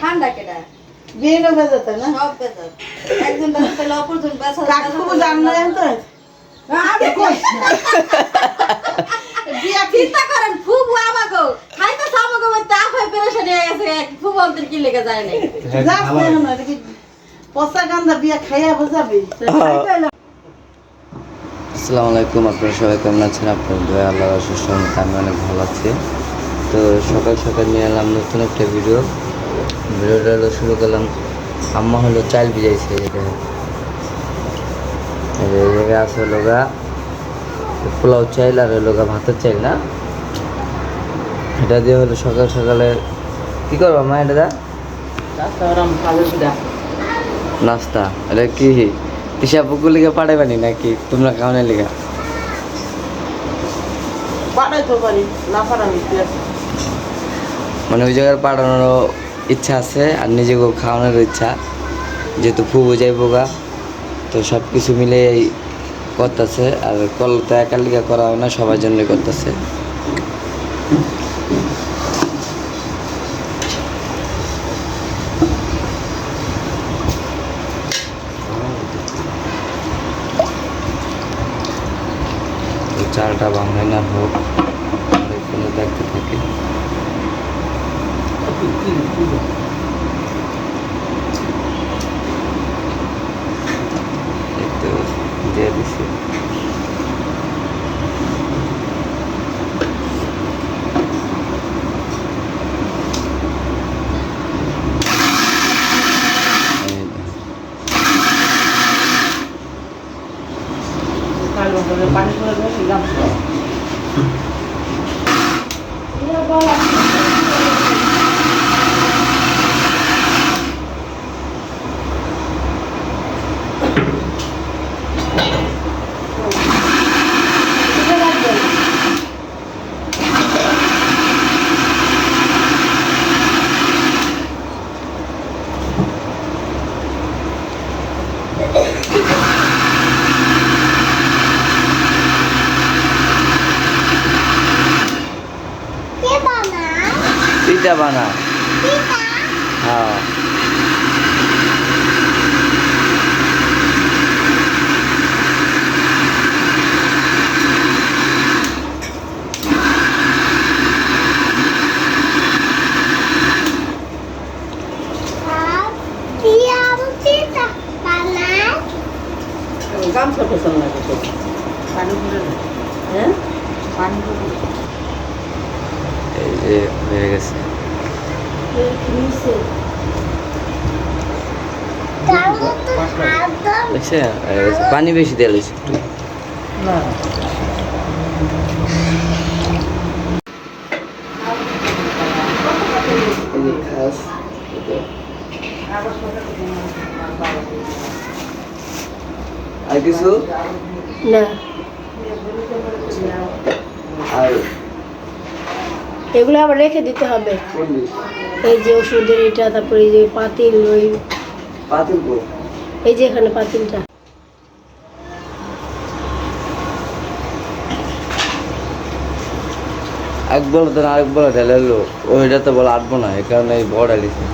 ঠান্ডা কেটা বিয়ে না বেজাত হয় না? সব বেজাত। একজন বেজাত তাহলে অপরজন বেজাত কাকু জানেন তো আমি কই? বিয়া কি? চিন্তা করেন খুব আমাগো। খাইতে আমাগো মধ্যে আফাই পেরেশানি হয়ে গেছে। খুব অন্তর কি লেগে যায় নাই? যাস না এখন এটা কি পচা গান্দা বিয়া খাইয়া বোঝাবি আসসালামু আলাইকুম আপনারা সবাই কেমন আছেন? আপনার দয়া আল্লাহ সুস্থ আমি অনেক ভালো আছি। তো সকাল সকাল নিয়ে এলাম নতুন একটা ভিডিও ভিডিওটা হলো শুরু করলাম আম্মা হলো চাল ভিজাইছে যে এই জায়গায় আছে হলো গা পোলাও চাইল আর হলো গা ভাতের চাইল না? এটা দিয়ে হলো সকাল সকালে কী করব মা এটা দা? নাস্তা এটা কি? তিসা পুকুর লিগে পাঠাইবানি নাকি? তোমরা খাওয়ানোর লিগা মানে ওই জায়গায় পাঠানোরও ইচ্ছা আছে আর নিজেকেও খাওয়ানোর ইচ্ছা। যেহেতু ফুবো যাইবো গা তো সব কিছু মিলে করতেছে। আর কল তো একার লিগা করা হয় না সবার জন্যই করতেছে। তো চালটা বাংলায় না হোক এখানে দেখতে থাকি। একটু দিয়ে দিছি। 부담스러워. দেবে গামছা পিঠা বানা হ্যাঁ গামছা পছন্দ লাগে তো পানি করে দে হ্যাঁ পানি করে দে এই যে হয়ে গেছে দেখছেন হয়ে গেছে। পানি বেশি দিয়ে লইছি একটু না এই যে খাস এটা। আর কিছু? না। আর এগুলো আবার রেখে দিতে হবে। এই যে ওষুধের এটা তারপরে এই যে পাতিল ওই পাতিল এই যে এখানে পাতিলটা। এক বলো তো আরেক বলো ঢেলে এলো ওইটা তো বলে আটবো না এই কারণে এই বড় ঢালিছে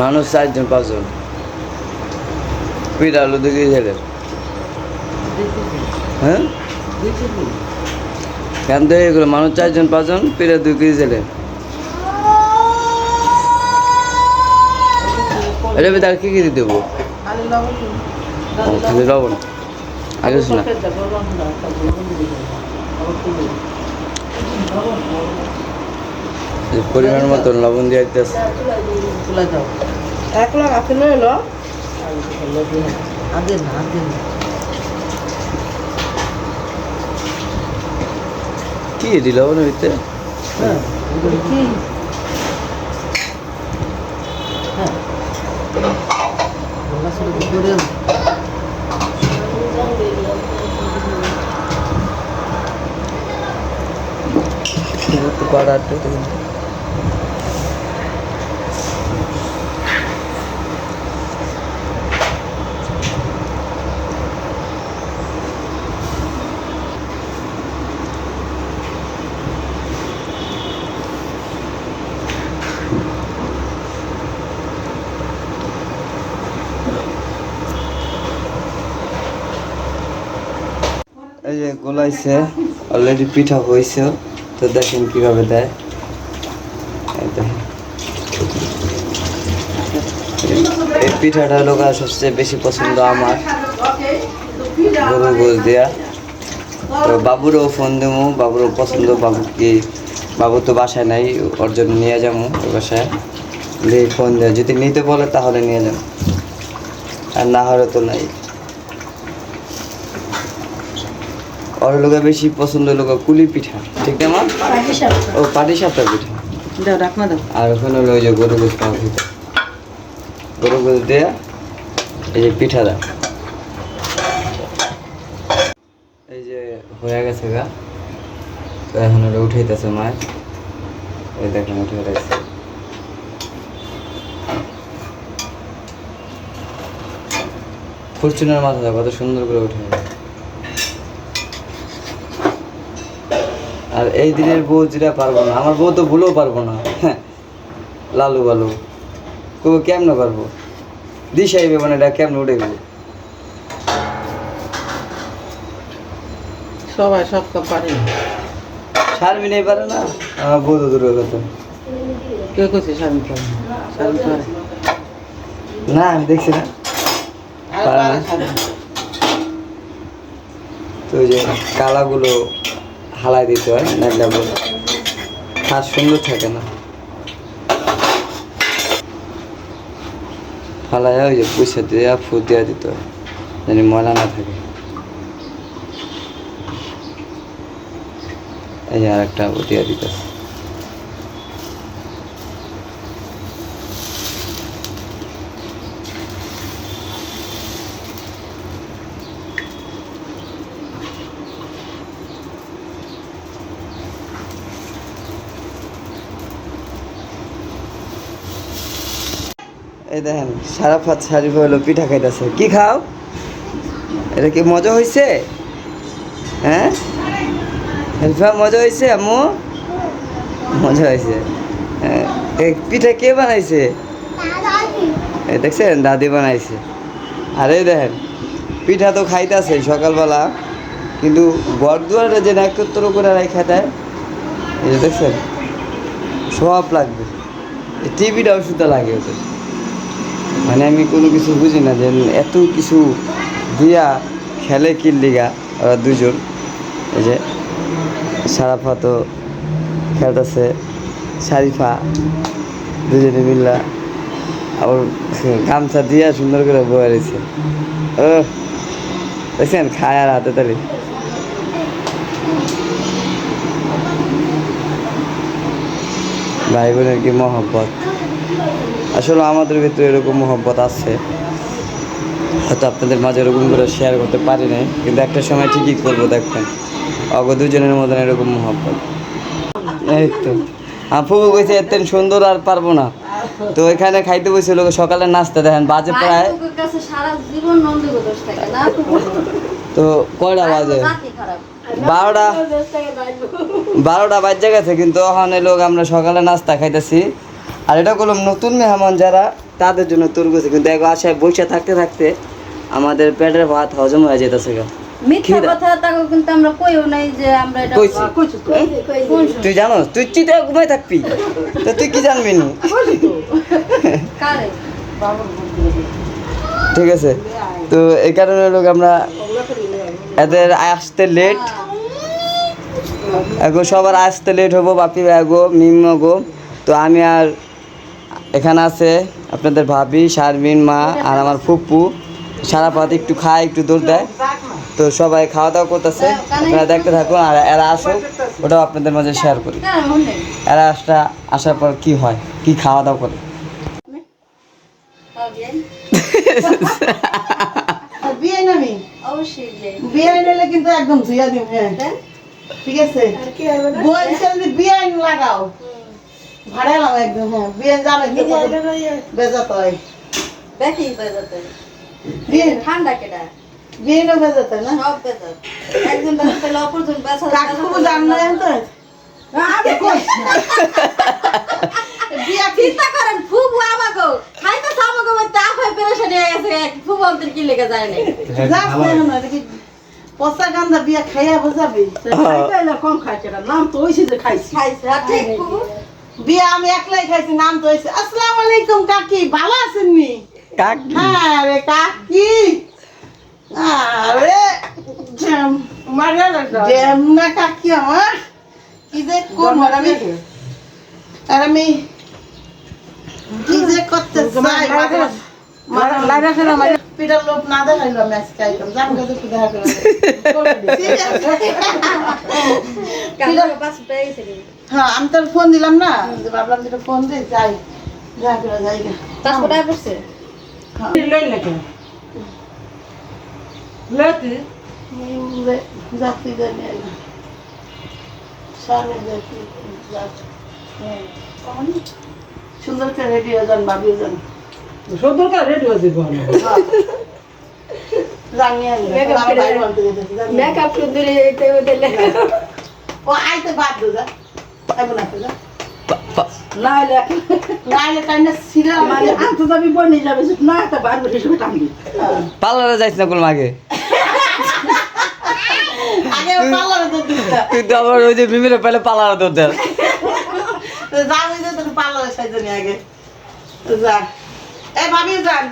মানুষ চারজন পাঁচজন। পিঠা আলু দিকে ছেলে হ্যাঁ? কেন তো এগুলো? মানুষ চারজন, পাঁচজন পিঠা দুই কেজি ছেলে এটা ভিতরে আর কি কি দেবো? খালি লবণ। আগে শোনা। পরিমাণ মতো লবণ দিয়ে দিতেছে এক লাখ আপেল এলো আগে না আগে না। কি এটি হইতে হ্যাঁ। হ্যাঁ। পাড়াটা যে গোলাইছে অলরেডি পিঠা হয়েছে তো দেখেন কীভাবে দেয়। এই পিঠাটা লোক সবচেয়ে বেশি পছন্দ আমার গরু গোস দেয়া। তো বাবুরও ফোন দেবো বাবুরও পছন্দ, বাবু কি, বাবু তো বাসায় নাই, ওর জন্য নিয়ে যাব ওর বাসায়। দিয়ে ফোন দেয়, যদি নিতে বলে তাহলে নিয়ে যাব আর না হলে তো নাই। ওর লোকে বেশি পছন্দ লোক কুলি পিঠা ঠিক না মা? ও পাটি সাপটা পিঠা। দাও ডাকনা দাও। আর ওখানে হলো ওই যে গরু গোস পাওয়া গরু গোস দেয়া এই যে পিঠা দা এই যে হয়ে গেছে গা। তো এখন ওটা উঠাইতেছে মাছ এই দেখেন উঠে গেছে। ফরচুনার মাথাটা কত সুন্দর করে উঠে আর এই দিনের বউ যেটা পারব না আমার বউ তো ভুলেও পারব না। হ্যাঁ লালু বালু। কবে কেমনে পারব? দিশাই মানে এটা কেমনে উঠে গেল সবাই সব কাপ পারে। নেই পারে না? আমার বউ তো দূরের কথা। কে করছে স্বামী পারে না? পারে। না আমি দেখছি না। তো যে কালাগুলো হালাই দিতে হয়। নাইলে খাস সুন্দর থাকে না। ফালাইয়া ওই যে পয়সা দিয়ে ফু দিয়ে দিতে হয় জানি ময়লা না থাকে। এই আর একটা দিয়ে দিতে এই দেখেন সারা ফাত শাড়ি হলো পিঠা খাইতেছে। কি খাও? এটা কি মজা হয়েছে হ্যাঁ? হেলফা মজা হয়েছে আম্মু? মজা হয়েছে হ্যাঁ, পিঠা কে বানাইছে? এই দেখছেন দাদি বানাইছে। আর দেখেন পিঠা তো খাইতেছে সকালবেলা কিন্তু বরদুয়ারে যে একত্র করে রাখা দেয় এই দেখছেন সব লাগবে। টিভিটাও সুতা লাগে ওদের। মানে আমি কোনো কিছু বুঝি না যে এত কিছু দিয়া খেলে কিল্লিগা ওরা দুজন এই যে সারাফা তো খেলতেছে শারিফা দুজনে মিল্লা আবার গামছা দিয়া সুন্দর করে বয়ে রয়েছে। ও দেখছেন খায় আর হাতে তালি। ভাই বোনের কি মহব্বত? আসলে আমাদের ভিতরে এরকম মহব্বত আছে। হয়তো আপনাদের মাঝে এরকম করে শেয়ার করতে পারি নাই কিন্তু একটা সময় ঠিকই করব দেখবেন। অগ দুজনের মতন এরকম মহব্বত। এই তো। আপু কইছে এত সুন্দর আর পারব না। তো এখানে খাইতে বসেছিল সকালে নাস্তা দেখেন বাজে প্রায় ভাইয়ের কাছে সারা জীবন নন্দীগো দোষ থাকে না তো কয়টা বাজে? বারোটা? বারোটা বাজে গেছে কিন্তু ওখানে লোক আমরা সকালে নাস্তা খাইতেছি। আর এটা করলাম নতুন মেহমান যারা তাদের জন্য তোর গেছে কিন্তু এক আশায় বসে থাকতে থাকতে আমাদের পেটের ভাত হজম হয়ে যেতেছে গা। মিথ্যা কথা তাকে কিন্তু আমরা কইও নাই যে আমরা এটা কইছি। কইছো তো? কোন সময়? তুই জানো তুই চিতে ঘুমাই থাকবি। তো তুই কি জানবি নি। ঠিক আছে। তো এই কারণে লোক আমরা এদের আসতে লেট এগো সবার আসতে লেট হব বাপি এগো মিম গো। তো আমি আর এখানে আছে আপনাদের ভাবি শারমিন মা আর আমার ফুপ্পু সারা পাতে একটু খায় একটু দৌড় দেয়। তো সবাই খাওয়া দাওয়া করতেছে। আপনারা দেখতে থাকুন আর এরা আসুক ওটাও আপনাদের মাঝে শেয়ার করি। এরা আসটা আসার পর কি হয় কি খাওয়া দাওয়া করে? বিয়ে নামি অবশ্যই বিয়ে। বিয়ে নিলে কিন্তু একদম ধুইয়া দিম হ্যাঁ। ঠিক আছে? বিয়ে লাগাও। ভাড়া লাগাও একদম হ্যাঁ। বিয়ে জানে বেজাত হয়। দেখি বেজাতে বিয়ে ঠান্ডা কেডা? বিয়ে না বেজাত হয় না? সব বেজাত। একজন বেজাত পেলে অপরজন বেজাত কাকু জান না তো? আমি কইছি না। বিয়া কি? চিন্তা করেন ফুবু আমাগো। খাইতে আমাগো মধ্যে আফাই পেরেশানি হয়ে গেছে ফুবু অন্তর কি লেগে যায় নাই? যাস না এখন পচা বিয়া খাইয়া বোঝাবি কম খাইছে নাম তো যে খাইছি। খাইছে ঠিক ফুবু। বিয়া আমি একলাই খাইছি নাম তো হয়েছে আসসালামু আলাইকুম কাকি ভালো আছেন নি? কাক? হ্যাঁ রে কাকি। আরে জ্যাম জ্যাম না কাকি আমার। কি যে কোন আমি? আর আমি কি যে করতে চাই? পিটার লোক না দেখাইলো আমি আজকে আইতাম জাম গেছে কি দেখা করে। হ্যাঁ আমি তোর ফোন দিলাম না যে ভাবলাম যেটা ফোন দিই যাই দেখা করে যাই। পাঁচশো টাকা পড়ছে উম, যাত্রী জানি সামনে যাত্রী, যাত্রী। হ্যাঁ, কেমন? সুন্দর করে রেডি হয়ে যান ভাবিও যান মেকআপ সুন্দরী ও আইতে বাধ্য যা। আইবো না তো যা না এলে না আইলে টাইমটা ছিল মানে আনতে যাবি বনে যাবে যে না একটা বারবার হিসেবে টানবি। পার্লারে যাইস না কোন মাগে আগে পার্লারে তো তুই তো আবার ওই যে বিমিরে পেলে পার্লারে তো যাবি যে তোর পার্লারে সাইজে নিয়ে আগে। তো যা। এ ভাবি যান।